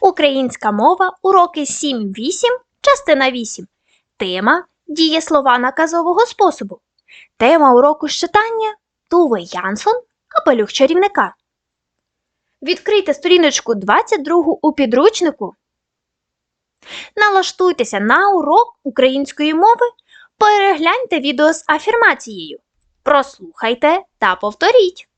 Українська мова, уроки 7-8, частина 8. Тема дієслова наказового способу. Тема уроку з читання Туве Янсон, капелюх чарівника. Відкрийте сторіночку 22 у підручнику. Налаштуйтеся на урок української мови. Перегляньте відео з афірмацією. Прослухайте та повторіть.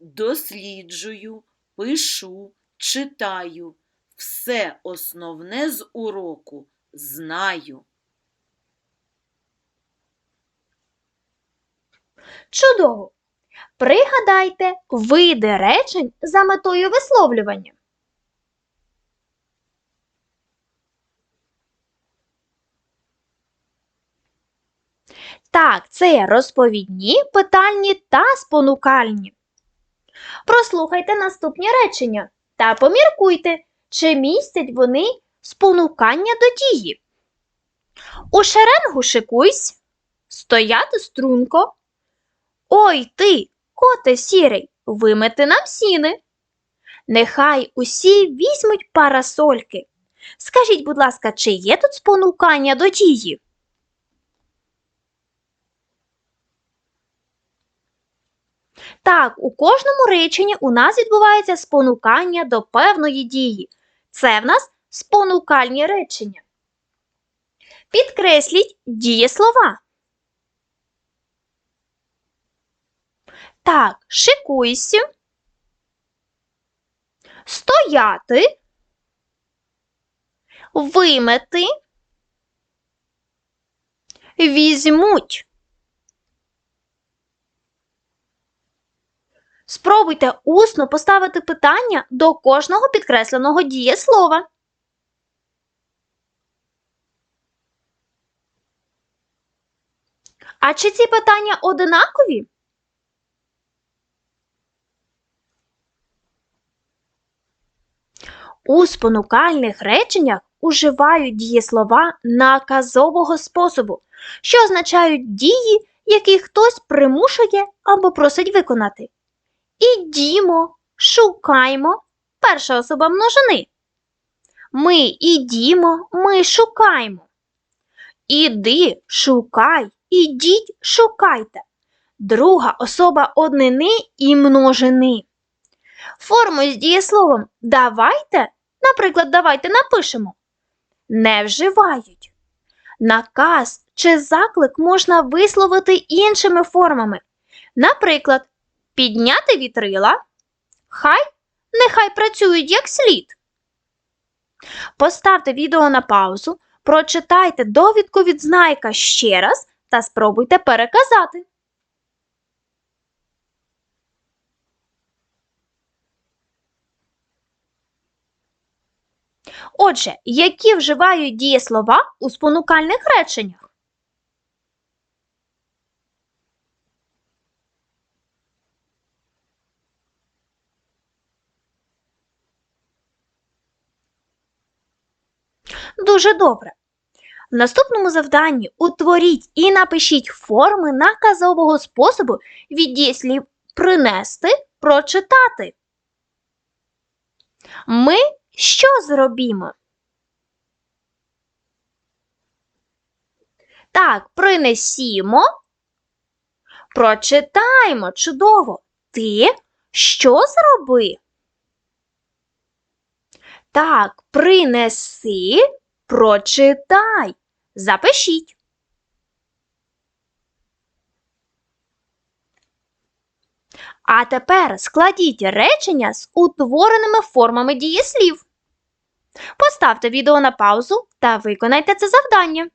Досліджую, пишу, читаю. Все основне з уроку знаю. Чудово! Пригадайте види речень за метою висловлювання. Так, це розповідні, питальні та спонукальні. Прослухайте наступні речення та поміркуйте, чи містять вони спонукання до дії. У шеренгу шикуйсь, стояти струнко. Ой ти, коте сірий, вимети нам сіни. Нехай усі візьмуть парасольки. Скажіть, будь ласка, чи є тут спонукання до дії? Так, у кожному реченні у нас відбувається спонукання до певної дії. Це в нас спонукальні речення. Підкресліть дієслова. Так, шикуйся. Стояти. Вимети. Візьмуть. Спробуйте усно поставити питання до кожного підкресленого дієслова. А чи ці питання одинакові? У спонукальних реченнях уживають дієслова наказового способу, що означають дії, які хтось примушує або просить виконати. Ідімо, шукаймо перша особа множини. Ми ідімо, ми шукаймо. Іди, шукай, ідіть, шукайте. Друга особа однини і множини. Форму з дієсловом давайте, наприклад, давайте напишемо. Не вживають. Наказ чи заклик можна висловити іншими формами. Наприклад, підняти вітрила. Хай нехай працюють як слід. Поставте відео на паузу, прочитайте довідку від знайка ще раз та спробуйте переказати. Отже, які вживають дієслова у спонукальних реченнях? Дуже добре. В наступному завданні утворіть і напишіть форми наказового способу від дієслів принести, прочитати. Ми що зробімо? Так, принесімо. Прочитаймо. Чудово. Ти що зроби? Так, принеси, прочитай. Запишіть. А тепер складіть речення з утвореними формами дієслів. Поставте відео на паузу та виконайте це завдання.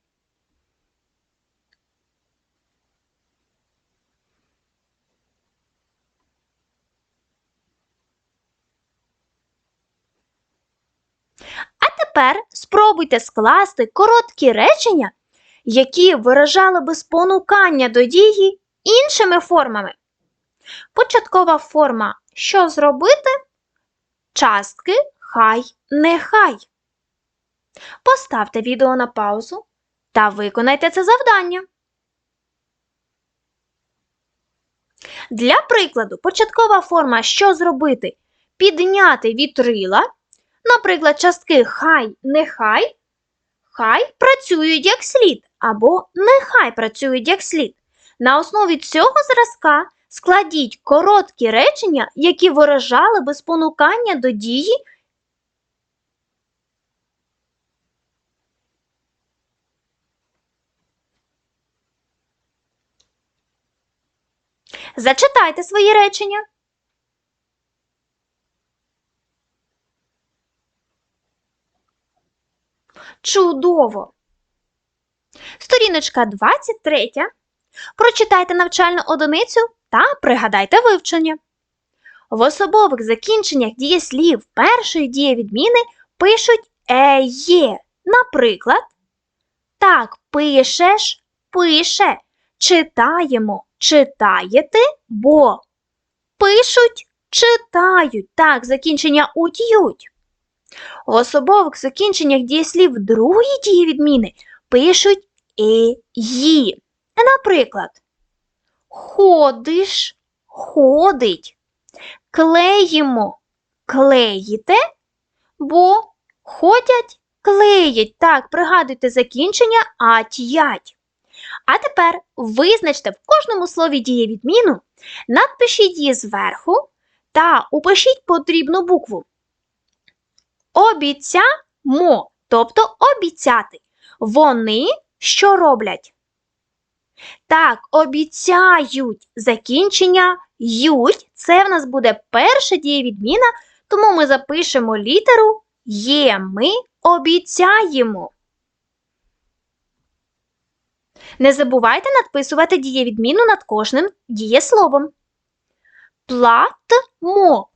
А тепер спробуйте скласти короткі речення, які виражали би спонукання до дії іншими формами. Початкова форма що зробити? Частки хай нехай. Поставте відео на паузу та виконайте це завдання. Для прикладу, початкова форма що зробити? Підняти вітрила Наприклад, частки хай, нехай, хай працюють як слід, або нехай працюють як слід. На основі цього зразка складіть короткі речення, які виражали би спонукання до дії Зачитайте свої речення. Чудово! Сторіночка 23. Прочитайте навчальну одиницю та пригадайте вивчення. В особових закінченнях дієслів першої дієвідміни пишуть е-є. Наприклад, так, пишеш, пише, читаємо, читаєте, бо пишуть, читають. Так, закінчення уть ють. В особових закінченнях дієслів другої дієвідміни пишуть е ї. Наприклад, ходиш, ходить, клеїмо, клеїте, бо ходять, клеять. Так, пригадуйте закінчення ать-ять. А тепер визначте в кожному слові дієвідміну, надпишіть її зверху та упишіть потрібну букву. Обіцямо, тобто обіцяти. Вони що роблять? Так, обіцяють закінчення ють. Це в нас буде перша дієвідміна, тому ми запишемо літеру є. Ми обіцяємо. Не забувайте надписувати дієвідміну над кожним дієсловом. Платмо.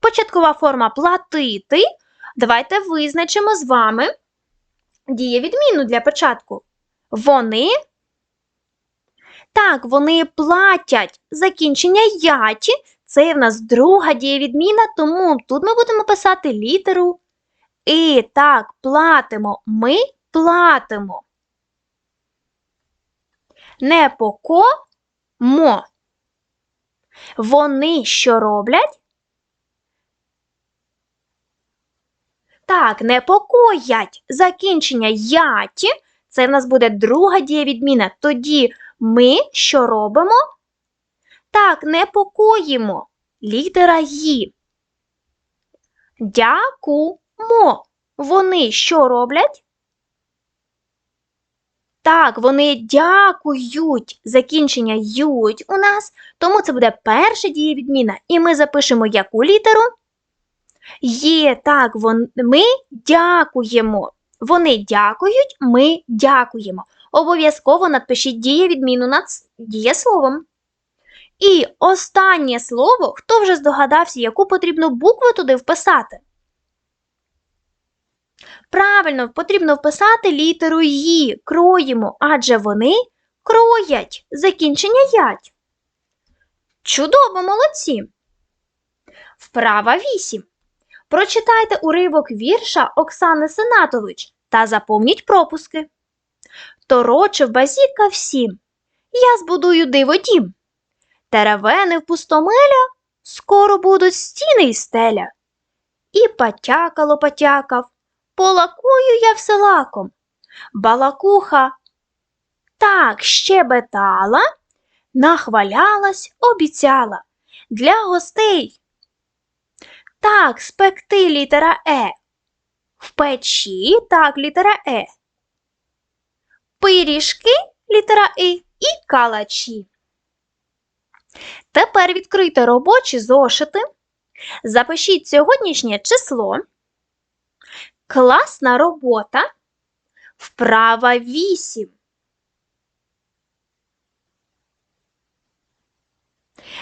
Початкова форма платити. Давайте визначимо з вами дієвідміну для початку. Вони. Так, вони платять. Закінчення яті. Це в нас друга дієвідміна, тому тут ми будемо писати літеру І. Так, платимо. Ми платимо. Непокомо. Вони що роблять? Так, непокоять. Закінчення яті. Це в нас буде друга дієвідміна. Тоді ми що робимо? Так, непокоїмо. Літера Ї. Дякумо. Вони що роблять? Так, вони дякують. Закінчення ють у нас, тому це буде перша дієвідміна. І ми запишемо яку літеру? Є, так, вон, ми дякуємо. Вони дякують, ми дякуємо. Обов'язково надпишіть дієвідміну над дієсловом. І останнє слово, хто вже здогадався, яку потрібно букву туди вписати? Правильно, потрібно вписати літеру «ї», кроїмо, адже вони кроять, закінчення ять. Чудово, молодці! Вправа 8. Прочитайте уривок вірша Оксани Сенатович та заповніть пропуски. Торочив базіка всім. Я збудую диводім. Теревени в пустомеля скоро будуть стіни й стеля. І потякало потякав, полакую я вселаком. Балакуха так щебетала, нахвалялась, обіцяла. Для гостей так, спекти літера Е. В печі так, літера Е. Пиріжки літера І і калачі. Тепер відкрийте робочі зошити. Запишіть сьогоднішнє число. Класна робота. Вправа 8.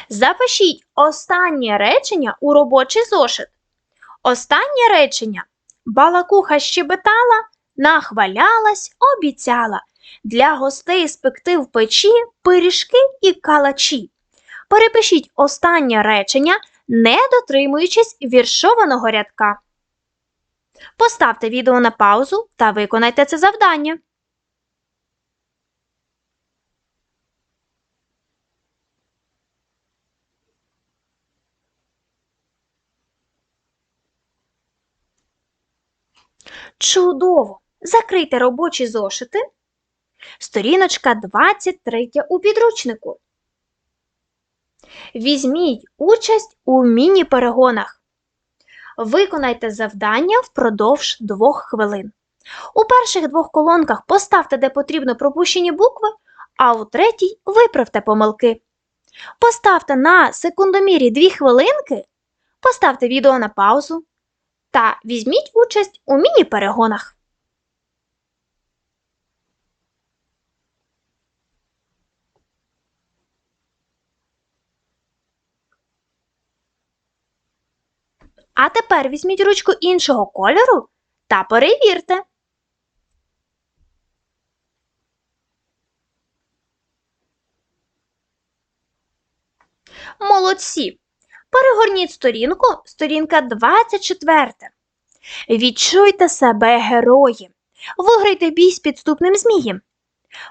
Запишіть останнє речення у робочий зошит. Останнє речення. Балакуха щебетала, нахвалялась, обіцяла. Для гостей спекти в печі пиріжки і калачі. Перепишіть останнє речення, не дотримуючись віршованого рядка. Поставте відео на паузу та виконайте це завдання. Чудово! Закрийте робочі зошити. Сторіночка 23 у підручнику. Візьміть участь у міні-перегонах. Виконайте завдання впродовж двох хвилин. У перших двох колонках поставте, де потрібно пропущені букви, а у третій виправте помилки. Поставте на секундомірі 2 хвилинки, поставте відео на паузу та візьміть участь у міні-перегонах. А тепер візьміть ручку іншого кольору та перевірте. Молодці! Перегорніть сторінку, сторінка 24. Відчуйте себе героєм. Виграйте бій з підступним змієм.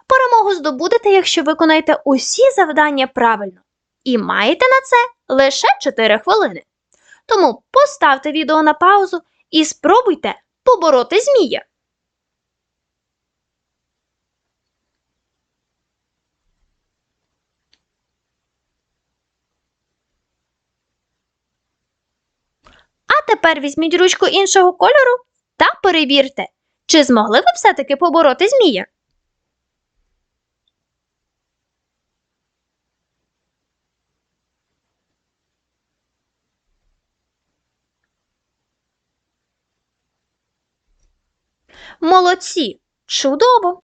Перемогу здобудете, якщо виконаєте усі завдання правильно. І маєте на це лише 4 хвилини. Тому поставте відео на паузу і спробуйте побороти змія. А тепер візьміть ручку іншого кольору та перевірте, чи змогли ви все-таки побороти змія. Молодці! Чудово!